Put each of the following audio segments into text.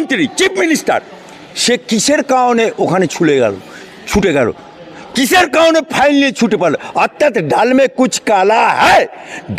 মুখ্যমন্ত্রী chief minister সে কিসের কারণে ওখানে ছুলে গেল ছুটে গেল? কিসের কারণে ফাইল নিয়ে ছুটে পারল অর্থাৎ ডাল মে কুচ কালা হ্যায়?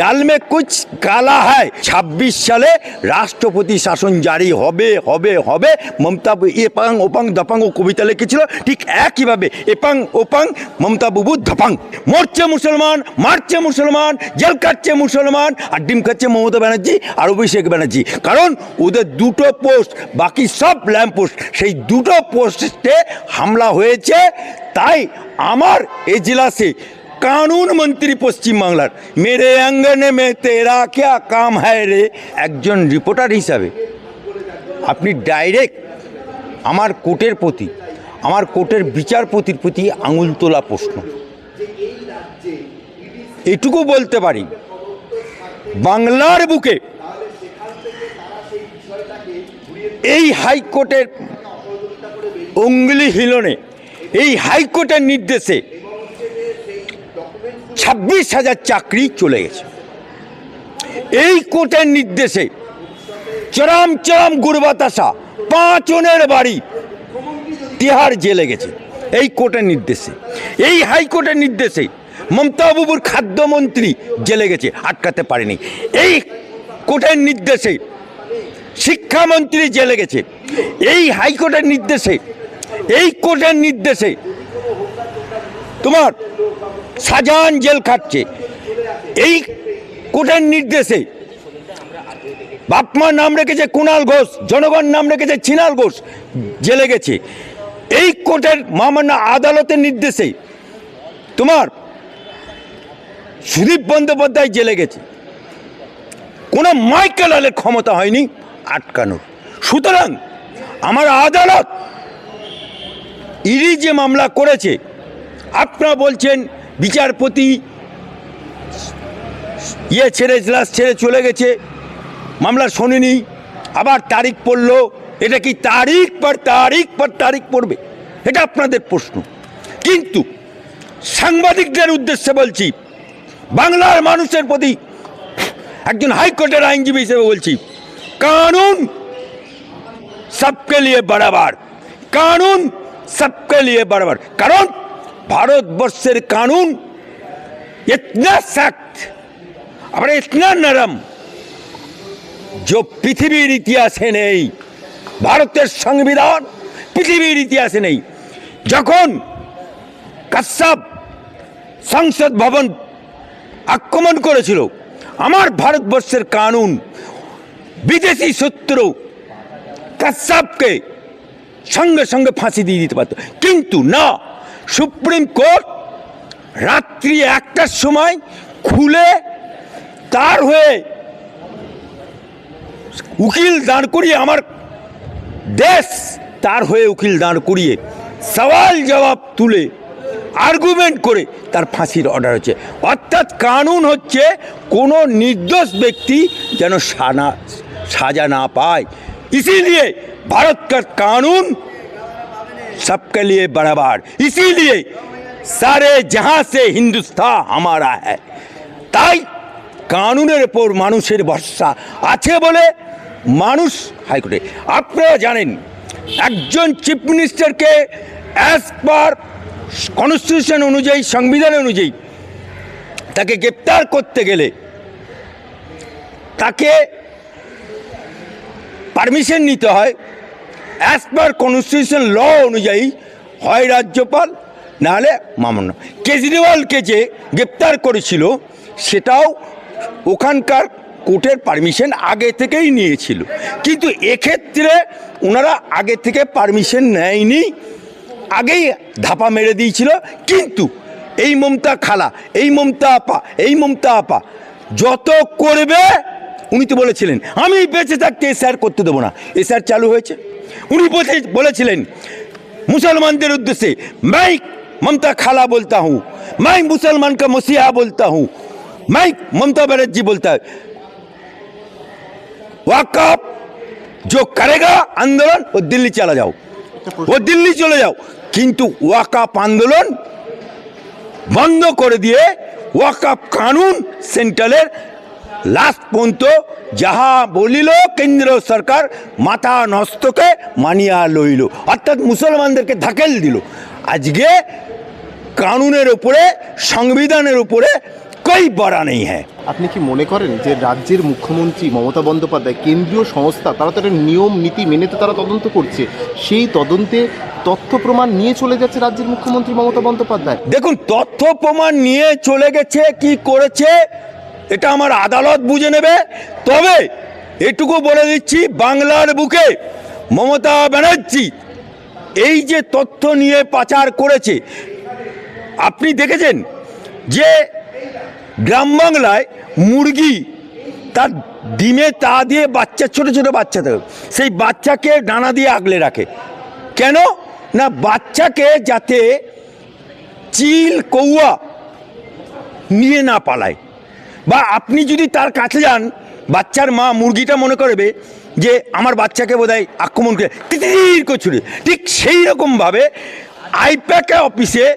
ডাল মে কুচ কালা হ্যায়? ছাব্বিশ সালে রাষ্ট্রপতি শাসন জারি হবে হবে হবে। মমতা এপাং, ওপাং, দপাং ও কবিতা লিখেছিল। ঠিক একইভাবে এপাং, ওপাং, মমতা বুবু ধপাং মরছে মুসলমান, মারছে মুসলমান, জেল কাটছে মুসলমান, আর ডিম খাচ্ছে মমতা ব্যানার্জি আর অভিষেক ব্যানার্জি। কারণ ওদের দুটো পোস্ট, বাকি সব ল্যাম্প পোস্ট, সেই দুটো পোস্টে হামলা হয়েছে তাই আমার এজলাসে কানুন মন্ত্রী পশ্চিমবাংলার মেরে অঙ্গনে মে তেরা ক্যা কাম হ্যায় রে? একজন রিপোর্টার হিসাবে। আপনি ডাইরেক্ট আমার কোর্টের প্রতি, আমার কোর্টের বিচারপতির প্রতি আঙুল তোলা প্রশ্ন। এটুকু বলতে পারি, বাংলার বুকে এই হাইকোর্টের অঙ্গুলি হিলনে এই হাইকোর্টের নির্দেশে ছাব্বিশ হাজার চাকরি চলে গেছে। এই কোর্টের নির্দেশে চরম চরম গুরবাতাসা পাঁচনের বাড়ি তিহার জেলে গেছে। এই কোর্টের নির্দেশে, এই হাইকোর্টের নির্দেশে মমতা বাবুর খাদ্যমন্ত্রী জেলে গেছে, আটকাতে পারেনি। এই কোর্টের নির্দেশে শিক্ষামন্ত্রী জেলে গেছে। এই হাইকোর্টের নির্দেশে এই কোর্টের নির্দেশে তোমার শাহজাহান জেল খাটছে। এই কোর্টের নির্দেশে বাপমা নাম রেখেছে কুণাল ঘোষ, জনগণ নাম রেখেছে ছিনাল ঘোষ, জেলে গেছে। এই কোর্টের মহামান্য আদালতের নির্দেশে তোমার সুদীপ বন্দ্যোপাধ্যায় জেলে গেছে। কোনো মাইকেলালের ক্ষমতা হয়নি আটকানোর। সুতরাং আমার আদালত ইডি যে মামলা করেছে, আপনারা বলছেন বিচারপতি ইয়ে ছেড়ে জেলাস ছেড়ে চলে গেছে, মামলা শোনেনি, আবার তারিখ পড়ল, এটা কি তারিখ পর তারিখ পর তারিখ পড়বে? এটা আপনাদের প্রশ্ন। কিন্তু সাংবাদিকদের উদ্দেশ্যে বলছি, বাংলার মানুষের প্রতি একজন হাইকোর্টের আইনজীবী হিসেবে বলছি, কানুন সবকে লিয়ে বরাবর কানুন सबके लिए बराबर কারণ ভারতবর্ষের কানুন इतना सख्त और इतना नरम जो পৃথিবীর ইতিহাসে নেই ভারতের সংবিধান পৃথিবীর ইতিহাসে নেই যখন কাশ্যপ সংসদ ভবন আক্রমণ করেছিল আমার ভারতবর্ষের কানুন বিদেশি শত্রু কাশ্যপকে সঙ্গে সঙ্গে ফাঁসি দিয়ে দিতে পারত। কিন্তু না, সুপ্রিম কোর্ট রাত্রি একটার সময় খুলে তার হয়ে উকিল দাঁড় করিয়ে আমার দেশ তার হয়ে উকিল দাঁড় করিয়ে সওয়াল জবাব তুলে আর্গুমেন্ট করে তার ফাঁসির অর্ডার হচ্ছে। অর্থাৎ কানুন হচ্ছে কোনো নির্দোষ ব্যক্তি যেন সানা সাজা না পায়। ইসিলিয়ে भारत का कानून सबके लिए बराबर इसीलिए सारे जहां से हिंदुस्तान हमारा है তাই কানুনের ওপর মানুষের ভরসা আছে বলে মানুষ হাইকোর্টে আপনারা জানেন একজন চিফ মিনিস্টারকে অ্যাজ পার কনস্টিটিউশন অনুযায়ী সংবিধান অনুযায়ী তাকে গ্রেপ্তার করতে গেলে তাকে পারমিশন নিতে হয় অ্যাজ পার কনস্টিটিউশন ল অনুযায়ী হয় রাজ্যপাল, নাহলে মামন্য কেজরিওয়ালকে যে গ্রেপ্তার করেছিল, সেটাও ওখানকার কোর্টের পারমিশন আগে থেকেই নিয়েছিল। কিন্তু এক্ষেত্রে ওনারা আগে থেকে পারমিশন নেয়নি, আগেই ধাপা মেরে দিয়েছিল। কিন্তু এই মমতা খালা, এই মমতা আপা, এই মমতা আপা যত করবে, উনি তো বলেছিলেন, আমি বেঁচে থাকতে এসআর করতে দেবো না। এসআর চালু হয়েছে। উনি বলে- বলেছিলেন মুসলমানদের উদ্দেশ্যে मैं ममता खाला बोलता हूँ मैं मुसलमान का मसीहा बोलता हूँ मैं ममता बनर्जी बोलता है वाकफ जो करेगा आंदोलन वो दिल्ली चला जाओ वो दिल्ली চলে যাও কিন্তু ওয়াকাপ আন্দোলন বন্ধ করে দিয়ে ওয়াকাপ কানুন সেন্ট্রালের লাস্ট পর্যন্ত যাহা বলিল কেন্দ্র সরকার মাথা নস্তকে মানিয়া লইল। অর্থাৎ মুসলমানদেরকে ধাকেল দিল। আজকে কানুনের উপরে সংবিধানের উপরে কই বড়া নেই হ্যাঁ। আপনি কি মনে করেন যে রাজ্যের মুখ্যমন্ত্রী মমতা বন্দ্যোপাধ্যায় কেন্দ্রীয় সংস্থা তারা তো একটা নিয়ম নীতি মেনে তো তারা তদন্ত করছে সেই তদন্তে তথ্য প্রমাণ নিয়ে চলে যাচ্ছে রাজ্যের মুখ্যমন্ত্রী মমতা বন্দ্যোপাধ্যায়? দেখুন তথ্য প্রমাণ নিয়ে চলে গেছে কি করেছে? এটা আমার আদালত বুঝে নেবে। তবে এটুকু বলে দিচ্ছি, বাংলার বুকে মমতা ব্যানার্জি এই যে তথ্য নিয়ে পাচার করেছে, আপনি দেখেছেন যে গ্রাম বাংলায় মুরগি তার ডিমে তা দিয়ে বাচ্চা, ছোট ছোট বাচ্চা থাকে, সেই বাচ্চাকে ডানা দিয়ে আগলে রাখে। কেন? না, বাচ্চাকে যাতে চিল কৌয়া নিয়ে না পালায়। বা আপনি যদি তার কাছে যান, বাচ্চার মা মুরগিটা মনে করবে যে আমার বাচ্চাকে বোধহয় আক্রমণ করে তিতির ছুড়ে ঠিক সেই রকমভাবে আইপ্যাকে অফিসে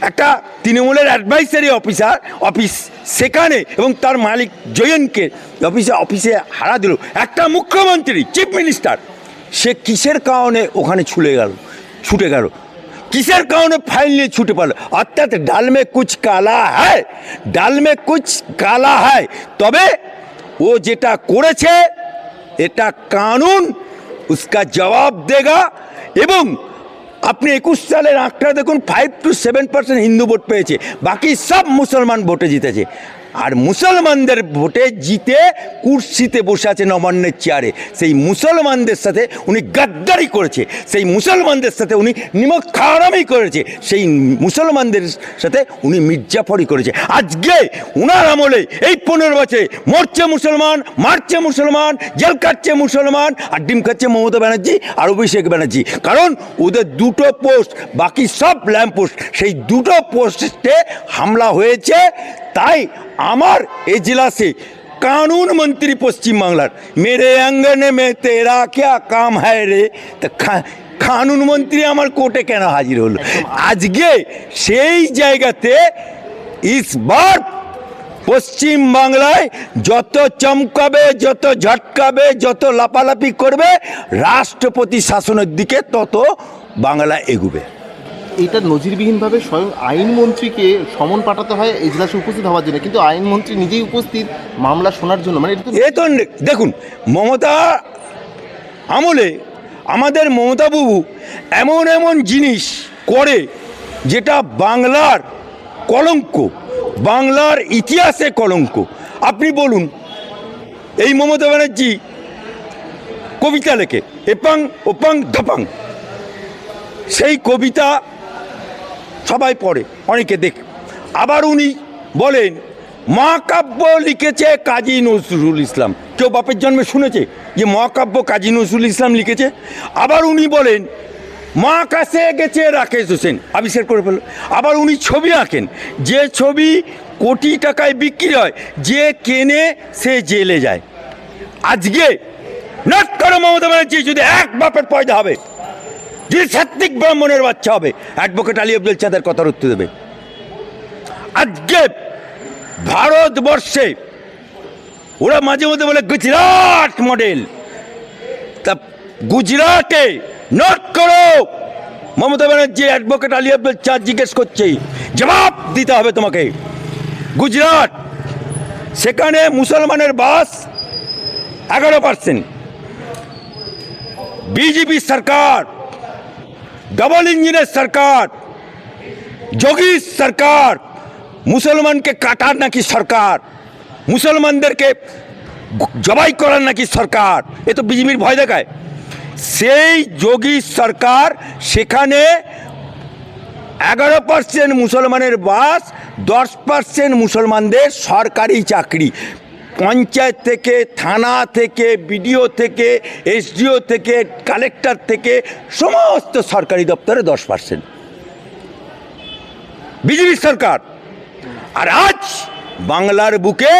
একটা তৃণমূলের অ্যাডভাইসারি অফিসার অফিস সেখানে এবং তার মালিক জয়নকে অফিসে অফিসে হারা দিল। একটা মুখ্যমন্ত্রী চিফ মিনিস্টার সে কিসের কারণে ওখানে ছুলে গেল ছুটে গেল? কিসের কারণে ফাইল নিয়ে ছুটে পারল? অর্থাৎ ডাল মে কুচ কালা হ্যায়, ডাল মে কুচ কালা হ্যায়। তবে ও যেটা করেছে, এটা কানুন, উসকা জবাব দেগা এবং আপনি একুশ সালের আঁকড়া দেখুন five two seven percent Hindu vote পেয়েছে, বাকি সব মুসলমান ভোটে জিতেছে। আর মুসলমানদের ভোটে জিতে কুর্সিতে বসে আছে নবান্নের চেয়ারে। সেই মুসলমানদের সাথে উনি গাদ্দারি করেছে, সেই মুসলমানদের সাথে উনি নিমক খারামি করেছে, সেই মুসলমানদের সাথে উনি মির্জাফরি করেছে। আজকে উনার আমলে এই পনেরো বছরে মরছে মুসলমান, মারছে মুসলমান, জেল কাটছে মুসলমান, আর ডিম খাচ্ছে মমতা ব্যানার্জি আর অভিষেক ব্যানার্জি। কারণ ওদের দুটো পোস্ট, বাকি সব ল্যাম্প পোস্ট, সেই দুটো পোস্টে হামলা হয়েছে, তাই আমার এজলাসে কানুন মন্ত্রী পশ্চিমবাংলার মেরে অঙ্গনে মে তেরা ক্যা কাম হ্যায় রে? তা কানুন মন্ত্রী আমার কোর্টে কেন হাজির হলো? আজকে সেই জায়গাতে ইসবার পশ্চিম বাংলায় যত চমকাবে যত ঝটকাবে যত লাপালাপি করবে রাষ্ট্রপতি শাসনের দিকে তত বাংলা এগুবে। এটা নজিরবিহীনভাবে স্বয়ং আইনমন্ত্রীকে সমন পাঠাতে হয় এজলাসে উপস্থিত হওয়ার জন্য। কিন্তু আইনমন্ত্রী নিজেই উপস্থিত মামলা শোনার জন্য। মানে এ তো দেখুন, মমতা আমলে আমাদের মমতা বাবু এমন এমন জিনিস করে যেটা বাংলার কলঙ্ক, বাংলার ইতিহাসে কলঙ্ক। আপনি বলুন, এই মমতা ব্যানার্জি কবিতা লেখে, এপাং ওপাং ধপাং। সেই কবিতা সবাই পড়ে, অনেকে দেখ। আবার উনি বলেন, মহাকাব্য লিখেছে কাজী নজরুল ইসলাম। কেউ বাপের জন্মে শুনেছে যে মহাকাব্য কাজী নজরুল ইসলাম লিখেছে? আবার উনি বলেন, মহাকাশে গেছে রাকেশ হোসেন, আবিষ্কার করে ফেলল। আবার উনি ছবি আঁকেন, যে ছবি কোটি টাকায় বিক্রি হয়, যে কেনে সে জেলে যায়। আজকে নট করো মমতা ব্যানার্জি যদি এক বাপের পয়দা হবে যদি ব্রাহ্মণের বাচ্চা হবে অ্যাডভোকেট আলী আব্দুল চাঁদের কথার উত্তর দেবে। আজকে ভারতবর্ষে, ওরা মাঝে মধ্যে বলে গুজরাট মডেল তা গুজরাটে নোট করো। মমতা ব্যানার্জি অ্যাডভোকেট আলী আব্দুল চাঁদ জিজ্ঞেস করছে, জবাব দিতে হবে তোমাকে। গুজরাট, সেখানে মুসলমানের বাস এগারো পার্সেন্ট বিজেপি সরকার ডবল ইঞ্জিনের সরকার যোগী সরকার মুসলমানকে কাটার নাকি সরকার মুসলমানদেরকে জবাই করার নাকি সরকার এ তো বিজেপির ভয় দেখায় সেই যোগী সরকার সেখানে এগারো পার্সেন্ট মুসলমানের বাস, দশ পার্সেন্ট মুসলমানদের সরকারি চাকরি। পঞ্চায়েত থেকে, থানা থেকে, বিডিও থেকে, এসডিও থেকে, কালেক্টর থেকে, সমস্ত সরকারি দপ্তরে দশ পার্সেন্ট। বিজেপি সরকার। আর আজ বাংলার বুকে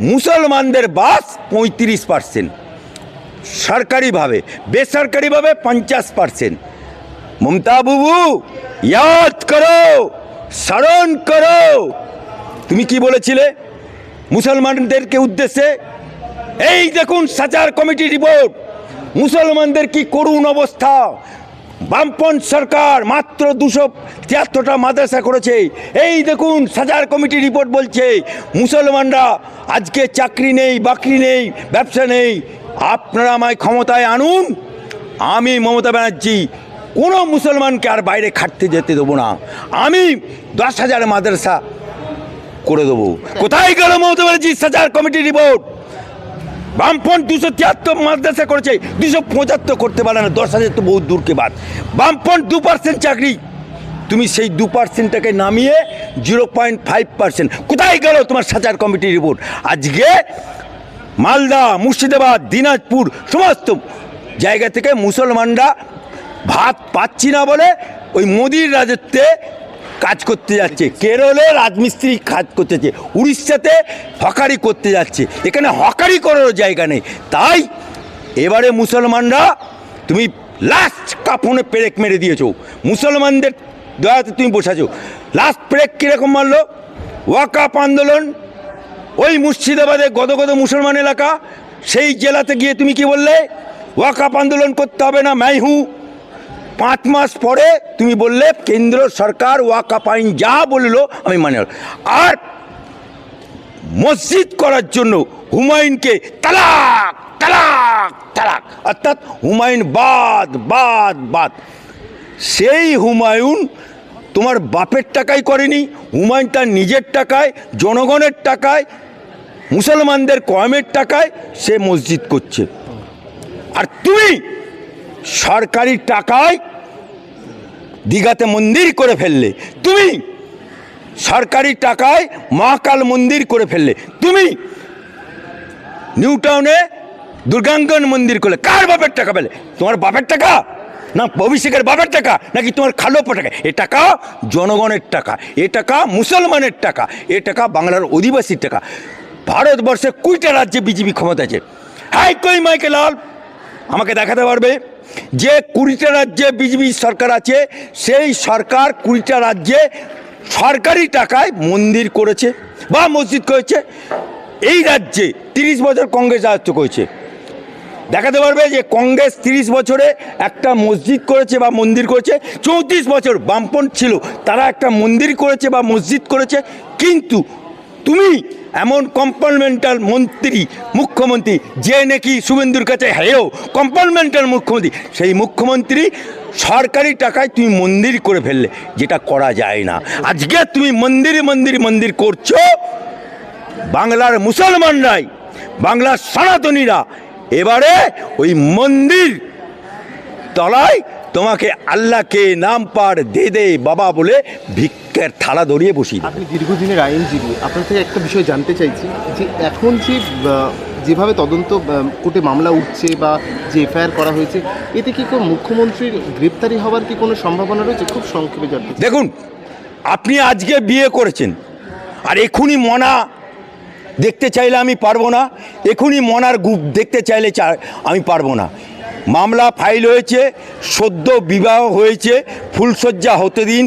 মুসলমানদের বাস পঁয়ত্রিশ পার্সেন্ট। সরকারিভাবে, বেসরকারিভাবে পঞ্চাশ পার্সেন্ট। মমতা বাবু, ইয়াদ করো, স্মরণ করো। তুমি কি বলেছিলে? মুসলমানদেরকে উদ্দেশ্যে, এই দেখুন সাচার কমিটি রিপোর্ট। মুসলমানদের কি করুণ অবস্থা? বামপন্থ সরকার মাত্র দুশো তিয়াত্তরটা মাদ্রাসা করেছে। এই দেখুন সাজার কমিটি রিপোর্ট বলছে, মুসলমানরা আজকে চাকরি নেই, বাকরি নেই, ব্যবসা নেই। আপনারা আমায় ক্ষমতায় আনুন, আমি মমতা ব্যানার্জি। কোনো মুসলমানকে আর বাইরে খাটতে যেতে দেবো না। আমি দশ হাজার মাদ্রাসা করে দেবো। কোথায় গেল মমতা সাজার কমিটি রিপোর্ট বামপন্থ দুশো তিয়াত্তর মাদ্রাসা করেছে, দুশো পঁচাত্তর করতে পারে না, দশ হাজার তো বহু দূরকে বাদ। বামপন্থ দু পার্সেন্ট চাকরি। তুমি সেই দু পার্সেন্টটাকে নামিয়ে জিরো পয়েন্ট ফাইভ পার্সেন্ট কোথায় গেল তোমার সাচার কমিটি রিপোর্ট আজকে মালদা, মুর্শিদাবাদ, দিনাজপুর, সমস্ত জায়গা থেকে মুসলমানরা ভাত পাচ্ছি না বলে ওই মোদির রাজত্বে কাজ করতে যাচ্ছে, কেরলে রাজমিস্ত্রি কাজ করতে যাচ্ছে উড়িষ্যাতে হকারি করতে যাচ্ছে, এখানে হকারি করারও জায়গা নেই। তাই এবারে মুসলমানরা, তুমি লাস্ট কাফনে পেরেক মেরে দিয়েছ। মুসলমানদের দয়াতে তুমি বসাছো। লাস্ট পেরেক কীরকম মারলো? ওয়াকাপ আন্দোলন, ওই মুর্শিদাবাদে গদগদ মুসলমান এলাকা, সেই জেলাতে গিয়ে তুমি কি বললে? ওয়াকাপ আন্দোলন করতে হবে না, মাইহু। পাঁচ মাস পরে তুমি বললে কেন্দ্র সরকার ওয়াকাপ আইন যা বলল আমি মানে আর মসজিদ করার জন্য হুমায়ুনকে তালাক তালাক তালাক। অর্থাৎ হুমায়ুন বাদ বাদ বাদ। সেই হুমায়ুন তোমার বাপের টাকায় করেনি, হুমায়ুন তার নিজের টাকায়, জনগণের টাকায়, মুসলমানদের কমের টাকায় সে মসজিদ করছে। আর তুমি সরকারি টাকায় দীঘাতে মন্দির করে ফেললে। তুমি সরকারি টাকায় মহাকাল মন্দির করে ফেললে। তুমি নিউ টাউনে দুর্গাঙ্গন মন্দির করলে। কার বাপের টাকা পেলে? তোমার বাপের টাকা? না, অভিষেকের বাপের টাকা? নাকি তোমার খালো টাকা? এ টাকা জনগণের টাকা। এ টাকা মুসলমানের টাকা। এ টাকা বাংলার অধিবাসীর টাকা। ভারতবর্ষে কুড়িটা রাজ্যে বিজেপি ক্ষমতা আছে। হাই কই মাইকে লাল? আমাকে দেখাতে পারবে? যে কুড়িটা রাজ্যে বিজেপি সরকার আছে, সেই সরকার কুড়িটা রাজ্যে সরকারি টাকায় মন্দির করেছে বা মসজিদ করেছে। এই রাজ্যে তিরিশ বছর কংগ্রেস রাজত্ব করেছে। দেখাতে পারবে যে কংগ্রেস তিরিশ বছরে একটা মসজিদ করেছে বা মন্দির করেছে। চৌত্রিশ বছর বামপন্থ ছিল, তারা একটা মন্দির করেছে বা মসজিদ করেছে। কিন্তু তুমি এমন কম্পার্টমেন্টাল মন্ত্রী, মুখ্যমন্ত্রী, যে নাকি শুভেন্দুর কাছে হেও কম্পার্টমেন্টাল মুখ্যমন্ত্রী, সেই মুখ্যমন্ত্রী সরকারি টাকায় তুমি মন্দির করে ফেললে, যেটা করা যায় না। আজকে তুমি মন্দিরে, মন্দির মন্দির করছ, বাংলার মুসলমানরাই, বাংলার সনাতনীরা, এবারে ওই মন্দির তলায় তোমাকে আল্লাহকে নাম পার দে দে বাবা বলে ভিক্ষের থালা ধরিয়ে বসি আপনি দীর্ঘদিনের আইনজীবী আপনার থেকে একটা বিষয় জানতে চাইছি যে এখন যে যেভাবে তদন্ত কোর্টে মামলা উঠছে বা যে এফআইআর করা হয়েছে এতে কি কোনো মুখ্যমন্ত্রীর গ্রেপ্তারি হওয়ার কি কোনো সম্ভাবনা রয়েছে? খুব সংক্ষেপে জানতে দেখুন আপনি আজকে বিয়ে করেছেন আর এখুনি মনা দেখতে চাইলে আমি পারব না এখুনি মনার গ্রুপ দেখতে চাইলে আমি পারব না। মামলা ফাইল হয়েছে, সদ্য বিবাহ হয়েছে ফুলসজ্জা হতে দিন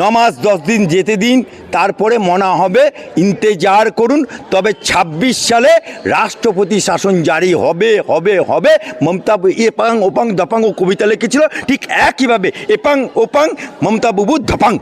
ন মাস দশ দিন যেতে দিন, তারপরে মনা হবে, ইন্তেজার করুন, তবে ২৬ সালে রাষ্ট্রপতি শাসন জারি হবে হবে হবে, মমতা এপাং, ওপাং, দপাং ও কবিতা লিখেছিল, ঠিক একইভাবে, এপাং, ওপাং, মমতা বুবু ধপাং